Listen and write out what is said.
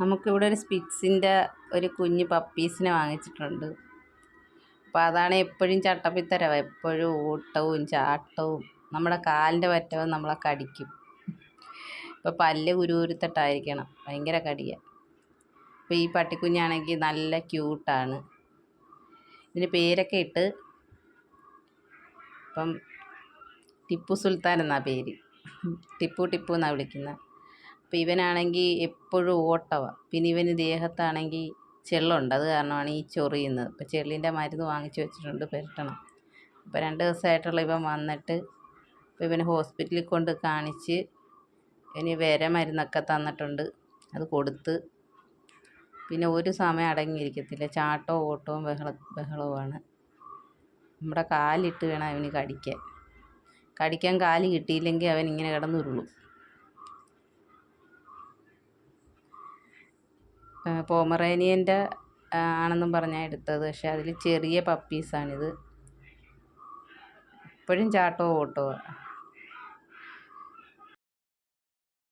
നമുക്കിവിടെ ഒരു സ്പിറ്റ്സിന്റെ ഒരു കുഞ്ഞ് പപ്പീസിനെ വാങ്ങിച്ചിട്ടുണ്ട്. അപ്പോൾ അതാണ് എപ്പോഴും ചട്ടപ്പിത്തരവ് എപ്പോഴും ഓട്ടവും ചാട്ടവും നമ്മുടെ കാലിന്റെ പറ്റവും നമ്മളെ കടിക്കും. ഇപ്പോൾ പല്ല് കുരുകുരുത്തിട്ടായിരിക്കണം. ഭയങ്കര കടിയാണ് അപ്പോൾ ഈ പട്ടിക്കുഞ്ഞാണെങ്കിൽ നല്ല ക്യൂട്ടാണ് ഇതിന് പേരൊക്കെ ഇട്ട് ഇപ്പം ടിപ്പു സുൽത്താൻ എന്നാ പേര്? ടിപ്പു ടിപ്പു എന്നാണ് വിളിക്കുന്നത് അപ്പോൾ ഇവനാണെങ്കിൽ എപ്പോഴും ഓട്ടവ. പിന്നെ ഇവന് ദേഹത്താണെങ്കിൽ ചെള്ളുണ്ട്. അത് കാരണമാണ് ഈ ചൊറിയുന്നത്. അപ്പം ചെള്ളിന്റെ മരുന്ന് വാങ്ങിച്ചു വെച്ചിട്ടുണ്ട് പെരട്ടണം. അപ്പോൾ രണ്ട് ദിവസമായിട്ടുള്ള ഇവൻ വന്നിട്ട് അപ്പോൾ ഇവനെ ഹോസ്പിറ്റലിൽ കൊണ്ട് കാണിച്ച് ഇനി വേറെ മരുന്നൊക്കെ തന്നിട്ടുണ്ട്. അത് കൊടുത്ത് പിന്നെ ഒരു സമയം അടങ്ങിയിരിക്കത്തില്ല. ചാട്ടവും ഓട്ടവും ബഹള ബഹളവുമാണ്. നമ്മുടെ കാലിട്ട് വേണം അവന് കടിക്കാൻ. കടിക്കാൻ കാൽ കിട്ടിയില്ലെങ്കിൽ അവൻ ഇങ്ങനെ കിടന്നുരുളും. പോമറേനിയന്റെ ആണെന്നും പറഞ്ഞാൽ എടുത്തത്. പക്ഷെ അതിൽ ചെറിയ പപ്പീസാണിത് ഇപ്പോഴും ചാട്ടവും ഓട്ടവും